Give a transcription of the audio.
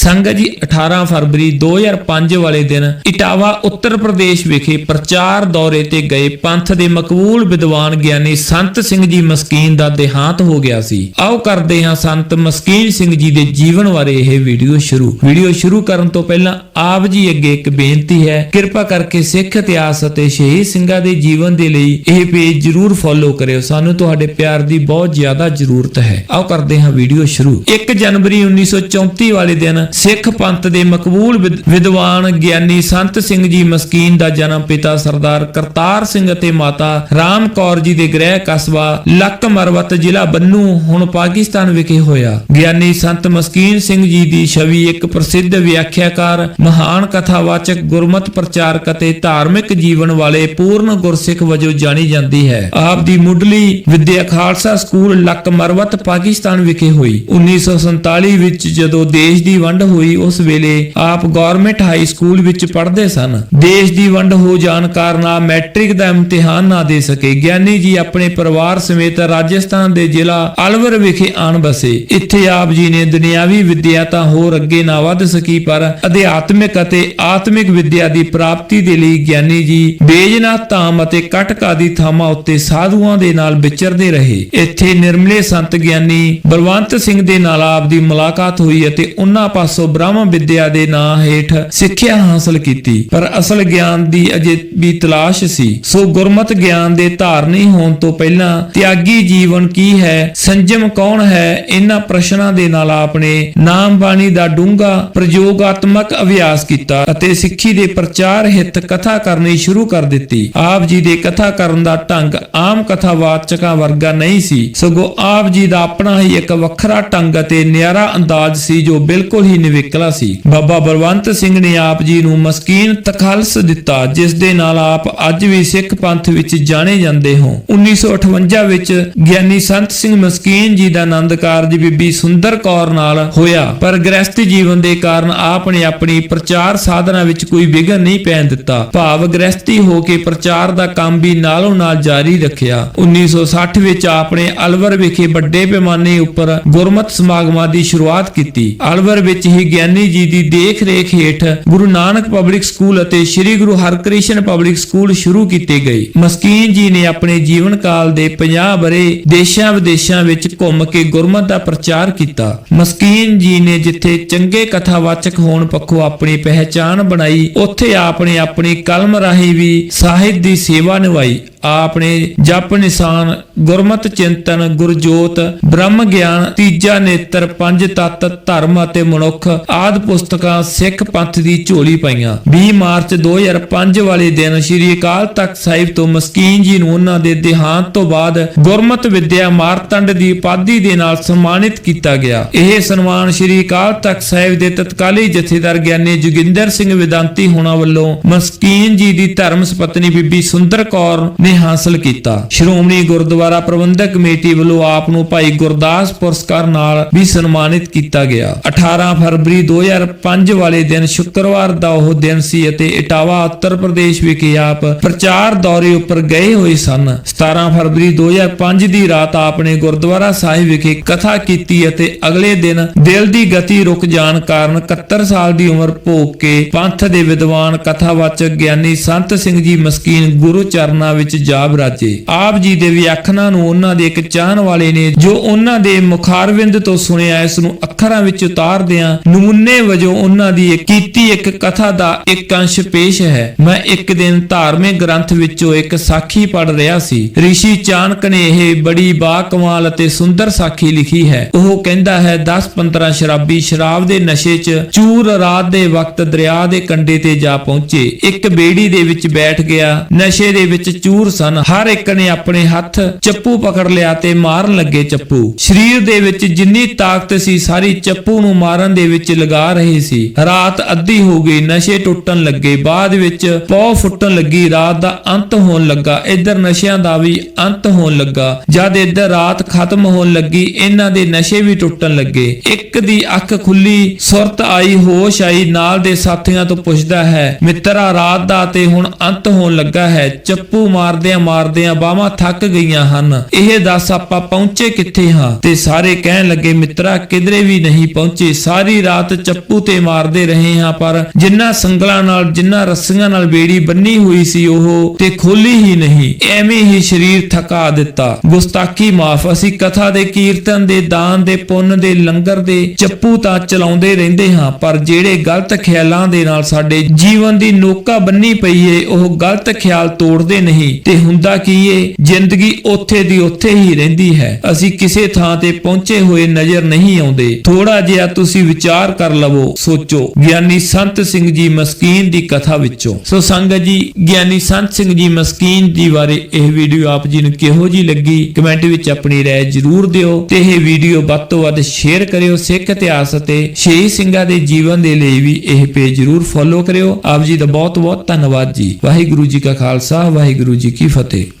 ਸੰਗਤ ਜੀ 18 ਫਰਵਰੀ 2005 ਵਾਲੇ ਦਿਨ ਇਟਾਵਾ ਉੱਤਰ ਪ੍ਰਦੇਸ਼ ਵਿਖੇ ਪ੍ਰਚਾਰ ਦੌਰੇ ਤੇ ਗਏ ਪੰਥ ਦੇ ਮਕਬੂਲ ਵਿਦਵਾਨ ਗਿਆਨੀ ਸੰਤ ਸਿੰਘ ਜੀ ਮਸਕੀਨ ਦਾ ਦੇਹਾਂਤ ਹੋ ਗਿਆ ਸੀ। ਆਓ ਕਰਦੇ ਹਾਂ ਸੰਤ ਮਸਕੀਨ ਸਿੰਘ ਜੀ ਦੇ ਜੀਵਨ ਬਾਰੇ ਇਹ ਵੀਡੀਓ ਸ਼ੁਰੂ। ਵੀਡੀਓ ਸ਼ੁਰੂ ਕਰਨ ਤੋਂ ਪਹਿਲਾਂ ਆਪ ਜੀ ਅੱਗੇ ਇੱਕ ਬੇਨਤੀ ਹੈ। ਕਿਰਪਾ ਕਰਕੇ ਸਿੱਖ ਇਤਿਹਾਸ ਅਤੇ ਸ਼ਹੀਦ ਸਿੰਘਾਂ ਦੇ ਜੀਵਨ ਦੇ ਲਈ ਇਹ ਪੇਜ ਜਰੂਰ ਫੋਲੋ ਕਰਿਓ। ਸਾਨੂੰ ਤੁਹਾਡੇ ਪਿਆਰ ਦੀ ਬਹੁਤ ਜ਼ਿਆਦਾ ਜ਼ਰੂਰਤ ਹੈ। ਆਓ ਕਰਦੇ ਹਾਂ ਵੀਡੀਓ ਸ਼ੁਰੂ। 1 ਜਨਵਰੀ 1934 ਵਾਲੇ ਦਿਨ ਸਿੱਖ ਪੰਥ ਦੇ ਮਕਬੂਲ ਵਿਦਵਾਨ ਗਿਆਨੀ ਸੰਤ ਸਿੰਘ ਜੀ ਮਸਕੀਨ ਦਾ ਜਨਮ ਪਿਤਾ ਸਰਦਾਰ ਕਰਤਾਰ ਸਿੰਘ ਅਤੇ ਮਾਤਾ ਰਾਮ ਕੌਰ ਜੀ ਦੇ ਗ੍ਰਹਿ ਕਸਬਾ ਲੱਕ ਮਰਵਤ ਜ਼ਿਲ੍ਹਾ ਬੰਨੂ, ਹੁਣ ਪਾਕਿਸਤਾਨ ਵਿਖੇ ਹੋਇਆ। ਗਿਆਨੀ ਸੰਤ ਮਸਕੀਨ ਸਿੰਘ ਜੀ ਦੀ ਛਵੀ ਇੱਕ ਪ੍ਰਸਿੱਧ ਵਿਆਖਿਆਕਾਰ, ਮਹਾਨ ਕਥਾਵਾਚਕ, ਗੁਰਮਤ ਪ੍ਰਚਾਰਕ ਅਤੇ ਧਾਰਮਿਕ ਜੀਵਨ ਵਾਲੇ ਪੂਰਨ ਗੁਰਸਿੱਖ ਵਜੋਂ ਜਾਣੀ ਜਾਂਦੀ ਹੈ। ਆਪ ਦੀ ਮੁੱਢਲੀ ਵਿਦਿਆ ਖਾਲਸਾ ਸਕੂਲ ਲੱਕ ਮਰਵਤ ਪਾਕਿਸਤਾਨ ਵਿਖੇ ਹੋਈ। 1947 ਵਿੱਚ ਜਦੋਂ ਦੇਸ਼ ਦੀ ਵੰਡ ਹੋਈ, ਉਸ ਵੇਲੇ ਆਪ ਗਵਰਨਮੈਂਟ ਹਾਈ ਸਕੂਲ ਵਿੱਚ ਪੜ੍ਹਦੇ ਸਨ। ਦੇਸ਼ ਦੀ ਵੰਡ ਹੋ ਜਾਣ ਕਾਰਨ ਆਪ ਮੈਟ੍ਰਿਕ ਦਾ ਇਮਤਿਹਾਨ ਨਾ ਦੇ ਸਕੇ। ਗਿਆਨੀ ਜੀ ਆਪਣੇ ਪਰਿਵਾਰ ਸਮੇਤ ਰਾਜਸਥਾਨ ਦੇ ਜ਼ਿਲ੍ਹਾ ਅਲਵਰ ਵਿਖੇ ਆਣ ਬਸੇ ਇੱਥੇ ਆਪ ਜੀ ਨੇ ਦੁਨਿਆਵੀ ਵਿਦਿਆ ਤਾਂ ਹੋਰ ਅੱਗੇ ਨਾ ਵਧ ਸਕੀ, ਪਰ ਅਧਿਆਤਮਿਕ ਅਤੇ ਆਤਮਿਕ ਵਿਦਿਆ ਦੀ ਪ੍ਰਾਪਤੀ ਦੇ ਲਈ ਗਿਆਨੀ ਜੀ ਬੇਜਨਾਥ ਧਾਮ ਅਤੇ ਕਟਕ ਆਦਿ ਥਾਵਾਂ ਉੱਤੇ ਸਾਧੂਆਂ ਦੇ ਨਾਲ ਵਿਚਰਦੇ ਰਹੇ। ਇੱਥੇ ਨਿਰਮਲੇ ਸੰਤ ਗਿਆਨੀ ਬਲਵੰਤ ਸਿੰਘ ਦੇ ਨਾਲ ਆਪ ਦੀ ਮੁਲਾਕਾਤ ਹੋਈ ਅਤੇ ਉਹਨਾਂ ਪਾਸ ਬ੍ਰਹਮ ਵਿਦਿਆ ਦੇ ਨਾਂ ਹੇਠ ਸਿੱਖਿਆ ਹਾਸਲ ਕੀਤੀ। ਪਰ ਅਸਲ ਗਿਆਨ ਦੀ ਅਜੇ ਵੀ ਤਲਾਸ਼ ਸੀ। ਸੋ ਗੁਰਮਤ ਗਿਆਨ ਦੇ ਧਾਰਨੀ ਹੋਣ ਤੋਂ ਪਹਿਲਾਂ ਤਿਆਗੀ ਜੀਵਨ ਕੀ ਹੈ? ਸੰਜਮ ਕੌਣ ਹੈ? ਇਹਨਾਂ ਪ੍ਰਸ਼ਨਾਂ ਦੇ ਨਾਲ ਆਪਨੇ ਨਾਮ ਬਾਣੀ ਦਾ ਡੂੰਘਾ ਪ੍ਰਯੋਗਾਤਮਕ ਅਭਿਆਸ ਕੀਤਾ ਅਤੇ ਸਿੱਖੀ ਦੇ ਪ੍ਰਚਾਰ ਹਿੱਤ ਕਥਾ ਕਰਨੀ ਸ਼ੁਰੂ ਕਰ ਦਿੱਤੀ। ਆਪ ਜੀ ਦੇ ਕਥਾ ਕਰਨ ਦਾ ਢੰਗ ਆਮ ਕਥਾਵਾਚਕਾਂ ਵਰਗਾ ਨਹੀਂ ਸੀ। ਸਗੋਂ ਆਪ ਜੀ ਦਾ ਆਪਣਾ ਹੀ ਇੱਕ ਵੱਖਰਾ ਢੰਗ ਅਤੇ ਨਿਆਰਾ ਅੰਦਾਜ਼ ਸੀ ਜੋ ਬਿਲਕੁਲ ਹੀ ਨਿਵੇਕਲਾ ਸੀ। ਬਾਬਾ ਬਲਵੰਤ ਸਿੰਘ ਨੇ ਆਪ ਜੀ ਨੂੰ ਮਸਕੀਨ ਤਖਲਸ ਦਿੱਤਾ, ਜਿਸ ਦੇ ਨਾਲ ਆਪ ਅੱਜ ਵੀ ਸਿੱਖ ਪੰਥ ਵਿੱਚ ਜਾਣੇ ਜਾਂਦੇ ਹੋ। 1958 ਵਿੱਚ ਗਿਆਨੀ ਸੰਤ ਸਿੰਘ ਮਸਕੀਨ ਜੀ ਦਾ ਆਨੰਦ ਕਾਰਜ ਬੀਬੀ ਸੁੰਦਰ ਕੌਰ ਨਾਲ ਹੋਇਆ। ਪਰ ਗ੍ਰਸਤੀ ਜੀਵਨ ਦੇ ਕਾਰਨ ਆਪ ਨੇ ਆਪਣੀ ਪ੍ਰਚਾਰ ਸਾਧਨਾ ਵਿੱਚ ਕੋਈ ਵਿਘਨ ਨਹੀਂ ਪੈਣ ਦਿੱਤਾ। ਭਾਵ ਗ੍ਰਸਤੀ ਹੋ ਕੇ ਪ੍ਰਚਾਰ ਦਾ ਕੰਮ ਵੀ ਨਾਲੋਂ ਨਾਲ ਜਾਰੀ ਰੱਖਿਆ। 1960 ਵਿੱਚ ਆਪ ਨੇ ਅਲਵਰ ਵਿਖੇ ਵੱਡੇ ਪੈਮਾਨੇ ਉੱਪਰ ਗੁਰਮਤ ਸਮਾਗਮਾਂ ਦੀ ਸ਼ੁਰੂਆਤ ਕੀਤੀ। ਅਲਵਰ ਵਿੱਚ ਹੀ ਗਿਆਨੀ ਜੀ ਦੀ ਦੇਖ ਰੇਖ ਹੇਠ ਗੁਰੂ ਨਾਨਕ ਪਬਲਿਕ ਸਕੂਲ ਅਤੇ ਸ੍ਰੀ ਗੁਰੂ ਹਰਕ੍ਰਿਸ਼ਨ ਪਬਲਿਕ ਸਕੂਲ ਸ਼ੁਰੂ ਕੀਤੇ ਗਏ। ਮਸਕੀਨ ਜੀ ਨੇ ਆਪਣੇ ਜੀਵਨ ਕਾਲ ਦੇ 50 ਬਰੇ ਦੇਸ਼ਾਂ ਵਿਦੇਸ਼ਾਂ ਵਿੱਚ ਘੁੰਮ ਕੇ ਗੁਰਮਤ ਦਾ ਪ੍ਰਚਾਰ ਕੀਤਾ। ਮਸਕੀਨ ਜੀ ਨੇ ਜਿੱਥੇ ਚੰਗੇ ਕਥਾਵਾਚਕ ਹੋਣ ਪੱਖੋਂ ਆਪਣੀ ਪਹਿਚਾਣ ਬਣਾਈ, ਉੱਥੇ ਆਪਨੇ ਆਪਣੀ ਕਲਮ ਰਾਹੀਂ ਵੀ ਸਾਹਿਤ ਦੀ ਸੇਵਾ ਨਿਭਾਈ। ਆਪਨੇ ਜਪ ਨਿਸ਼ਾਨ, ਗੁਰਮਤ ਚਿੰਤਨ, ਗੁਰਜੋਤ, ਬ੍ਰਹਮ ਗਿਆਨ, ਤੀਜਾ ਨੇਤਰ, ਪੰਜ ਤੱਤ, ਧਰਮ ਅਤੇ ਮਨੁੱਖ ਆਦ ਪੁਸਤਕਾਂ ਸਿੱਖ ਪੰਥ ਦੀ ਝੋਲੀ ਪਾਈਆਂ। 20 ਮਾਰਚ 2005 ਵਾਲੇ ਦਿਨ ਸ੍ਰੀ ਅਕਾਲ ਤਖਤ ਸਾਹਿਬ ਤੋਂ ਮਸਕੀਨ ਜੀ ਨੂੰ ਉਹਨਾਂ ਦੇ ਦੇਹਾਂਤ ਤੋਂ ਬਾਅਦ ਗੁਰਮਤ ਵਿਦਿਆ ਮਾਰਤੰਡ ਦੀ ਉਪਾਧੀ ਦੇ ਨਾਲ ਸਨਮਾਨਿਤ ਕੀਤਾ ਗਿਆ। ਇਹ ਸਨਮਾਨ ਸ੍ਰੀ ਅਕਾਲ ਤਖਤ ਸਾਹਿਬ ਦੇ ਤਤਕਾਲੀ ਜਥੇਦਾਰ ਗਿਆਨੀ ਜੋਗਿੰਦਰ ਸਿੰਘ ਵਿਦਾਂਤੀ ਹੋਣਾ ਵੱਲੋਂ ਮਸਕੀਨ ਜੀ ਦੀ ਧਰਮ ਸੁਪਤਨੀ ਬੀਬੀ ਸੁੰਦਰ ਕੌਰ ਨੇ ਹਾਸਲ ਕੀਤਾ। ਸ਼੍ਰੋਮਣੀ ਗੁਰਦੁਆਰਾ ਪ੍ਰਬੰਧਕ ਕਮੇਟੀ ਵੱਲੋਂ ਆਪ ਨੂੰ ਭਾਈ ਗੁਰਦਾਸ ਪੁਰਸਕਾਰ ਨਾਲ ਵੀ ਸਨਮਾਨਿਤ ਕੀਤਾ ਗਿਆ। 18 ਫਰਵਰੀ 2005 ਵਾਲੇ ਦਿਨ ਸ਼ੁੱਕਰਵਾਰ ਦਾ ਉਹ ਦਿਨ ਸੀ ਅਤੇ ਇਟਾਵਾ ਉੱਤਰ ਪ੍ਰਦੇਸ਼ ਵਿਖੇ ਆਪ ਪ੍ਰਚਾਰ ਦੌਰੇ ਉੱਪਰ ਗਏ ਹੋਏ ਸਨ। 17 ਫਰਵਰੀ 2005 ਦੀ ਰਾਤ ਆਪਨੇ ਗੁਰਦੁਆਰਾ ਸਾਹਿਬ ਵਿਖੇ ਕਥਾ ਕੀਤੀ ਅਤੇ ਅਗਲੇ ਦਿਨ ਦਿਲ ਦੀ ਗਤੀ ਰੁਕ ਜਾਣ ਕਾਰਨ 71 ਸਾਲ ਦੀ ਉਮਰ ਭੋਗ ਕੇ ਪੰਥ ਦੇ ਵਿਦਵਾਨ ਕਥਾਵਾਚਕ ਗਿਆਨੀ ਸੰਤ ਸਿੰਘ ਜੀ ਮਸਕੀਨ ਗੁਰੂ ਚਰਨਾਂ ਵਿੱਚ ਜਾ ਬਰਾਜੇ ਆਪ ਜੀ ਦੇ ਵਿਆਖਣਾ ਨੂੰ ਉਹਨਾਂ ਦੇ ਇੱਕ ਚਾਹਣ ਵਾਲੇ ਨੇ ਜੋ ਉਹਨਾਂ ਦੇ ਮੁਖਾਰਵਿੰਦ ਤੋਂ ਸੁਣਿਆ, ਇਸ ਨੂੰ ਅੱਖਰਾਂ ਵਿੱਚ ਉਤਾਰਦਿਆਂ ਨਮੂਨੇ ਵਜੋਂ ਉਹਨਾਂ ਦੀ ਕੀਤੀ ਇੱਕ ਕਥਾ ਦਾ ਇੱਕ ਅੰਸ਼ ਪੇਸ਼ ਹੈ। ਮੈਂ ਇੱਕ ਦਿਨ ਧਾਰਮਿਕ ਗ੍ਰੰਥ ਵਿੱਚੋਂ ਇੱਕ ਸਾਖੀ ਪੜ੍ਹ ਰਿਹਾ ਸੀ। ਰਿਸ਼ੀ ਚਾਣਕ ਨੇ ਇਹ ਬੜੀ ਬਾਕਮਾਲ ਅਤੇ ਸੁੰਦਰ ਸਾਖੀ ਲਿਖੀ ਹੈ। ਉਹ ਕਹਿੰਦਾ ਹੈ 10-15 ਸ਼ਰਾਬੀ ਸ਼ਰਾਬ ਦੇ ਨਸ਼ੇ 'ਚ ਚੂਰ ਰਾਤ ਦੇ ਵਕਤ ਦਰਿਆ ਦੇ ਕੰਢੇ ਤੇ ਜਾ ਪਹੁੰਚੇ। ਇੱਕ ਬੇੜੀ ਦੇ ਵਿੱਚ ਬੈਠ ਗਿਆ। ਨਸ਼ੇ ਦੇ ਵਿੱਚ ਚੂਰ ਸਨ। ਹਰ ਇੱਕ ਨੇ ਆਪਣੇ ਹੱਥ ਚੱਪੂ ਪਕੜ ਲਿਆ ਤੇ ਮਾਰਨ ਲੱਗੇ ਚੱਪੂ। ਸਰੀਰ ਦੇ ਵਿੱਚ ਜਿੰਨੀ ਤਾਕਤ ਸੀ, ਸਾਰੀ ਚੱਪੂ ਨੂੰ ਮਾਰਨ ਦੇ ਵਿੱਚ ਲਗਾ ਰਹੇ ਸੀ। ਰਾਤ ਅੱਧੀ ਹੋ ਗਈ, ਨਸ਼ੇ ਟੁੱਟਣ ਲੱਗੇ। ਬਾਅਦ ਵਿੱਚ ਪੌ ਫੁੱਟਣ ਲੱਗੀ, ਰਾਤ ਦਾ ਅੰਤ ਹੋਣ ਲੱਗਾ। ਇੱਧਰ ਨਸ਼ਿਆਂ ਦਾ ਵੀ ਅੰਤ ਹੋਣ ਲੱਗਾ। ਜਦ ਇੱਧਰ ਰਾਤ ਖਤਮ ਹੋਣ ਲੱਗੀ, ਇਹਨਾਂ ਦੇ ਨਸ਼ੇ ਵੀ ਟੁੱਟਣ ਲੱਗੇ। ਇੱਕ ਦੀ ਅੱਖ ਖੁੱਲੀ, ਸੁਰਤ ਆਈ, ਹੋਸ਼ ਆਈ, ਨਾਲ ਦੇ ਸਾਥੀਆਂ ਤੋਂ ਪੁੱਛਦਾ ਹੈ, ਮਿੱਤਰਾ, ਰਾਤ ਦਾ ਤੇ ਹੁਣ ਅੰਤ ਹੋਣ ਲੱਗਾ ਹੈ। ਚੱਪੂ ਮਾਰ ਮਾਰਦਿਆਂ ਮਾਰਦਿਆਂ ਬਾਹਾਂ ਥੱਕ ਗਈਆਂ ਹਨ। ਇਹ ਦੱਸ ਆਪਾਂ ਪਹੁੰਚੇ ਕਿੱਥੇ ਹਾਂ? ਤੇ ਸਾਰੇ ਕਹਿਣ ਲੱਗੇ, ਮਿੱਤਰਾ, ਕਿਧਰੇ ਵੀ ਨਹੀਂ ਪਹੁੰਚੇ। ਸਾਰੀ ਰਾਤ ਚੱਪੂ ਤੇ ਮਾਰਦੇ ਰਹੇ ਹਾਂ, ਪਰ ਜਿੰਨਾ ਸੰਗਲਾਂ ਨਾਲ, ਜਿੰਨਾ ਰੱਸੀਆਂ ਨਾਲ ਬੇੜੀ ਬੰਨੀ ਹੋਈ ਸੀ ਉਹ ਤੇ ਖੋਲੀ ਹੀ ਨਹੀਂ। ਐਵੇਂ ਹੀ ਸਰੀਰ ਥਕਾ ਦਿੱਤਾ। ਗੁਸਤਾਖੀ ਮਾਫ। ਅਸੀਂ ਕਥਾ ਦੇ ਕੀਰਤਨ ਦੇ, ਦਾਨ ਦੇ, ਪੁੰਨ ਦੇ, ਲੰਗਰ ਦੇ ਚੱਪੂ ਤਾਂ ਚਲਾਉਂਦੇ ਰਹਿੰਦੇ ਹਾਂ, ਪਰ ਜਿਹੜੇ ਗਲਤ ਖਿਆਲਾਂ ਦੇ ਨਾਲ ਸਾਡੇ ਜੀਵਨ ਦੀ ਨੋਕਾ ਬੰਨੀ ਪਈ ਏ, ਉਹ ਗਲਤ ਖਿਆਲ ਤੋੜਦੇ ਨਹੀਂ। ਤੇ ਹੁੰਦਾ ਕੀ ਏ ਜ਼ਿੰਦਗੀ ਉੱਥੇ ਦੀ ਉੱਥੇ ਹੀ ਰਹਿੰਦੀ ਹੈ ਅਸੀਂ ਕਿਸੇ ਥਾਂ ਤੇ ਪਹੁੰਚੇ ਹੋਏ ਨਜ਼ਰ ਨਹੀਂ ਆਉਂਦੇ ਥੋੜਾ ਜਿਹਾ ਤੁਸੀਂ ਵਿਚਾਰ ਕਰ ਲਵੋ ਸੋਚੋ ਗਿਆਨੀ ਸੰਤ ਸਿੰਘ ਜੀ ਮਸਕੀਨ ਦੀ ਕਥਾ ਵਿੱਚੋਂ ਸੋ ਸੰਗਤ ਜੀ ਗਿਆਨੀ ਸੰਤ ਸਿੰਘ ਜੀ ਮਸਕੀਨ ਜੀ ਬਾਰੇ ਇਹ ਵੀਡੀਓ ਆਪ ਜੀ ਨੂੰ ਕਿਹੋ ਜੀ ਲੱਗੀ ਕਮੈਂਟ ਵਿੱਚ ਆਪਣੀ رائے ਜ਼ਰੂਰ ਦਿਓ ਤੇ ਇਹ ਵੀਡੀਓ ਵੱਧ ਤੋਂ ਵੱਧ ਸ਼ੇਅਰ ਕਰਿਓ ਸਿੱਖ ਇਤਿਹਾਸ ਅਤੇ ਸ਼ਹੀਦ ਸਿੰਘਾਂ ਦੇ ਜੀਵਨ ਦੇ ਲਈ ਵੀ ਇਹ ਪੇਜ ਜ਼ਰੂਰ ਫੋਲੋ ਕਰਿਓ ਆਪ ਜੀ ਦਾ ਬਹੁਤ ਬਹੁਤ ਧੰਨਵਾਦ ਜੀ ਵਾਹਿਗੁਰੂ ਜੀ ਕਾ ਖਾਲਸਾ ਵਾਹਿਗੁਰੂ ਜੀ ਕੀ ਫਤਿਹ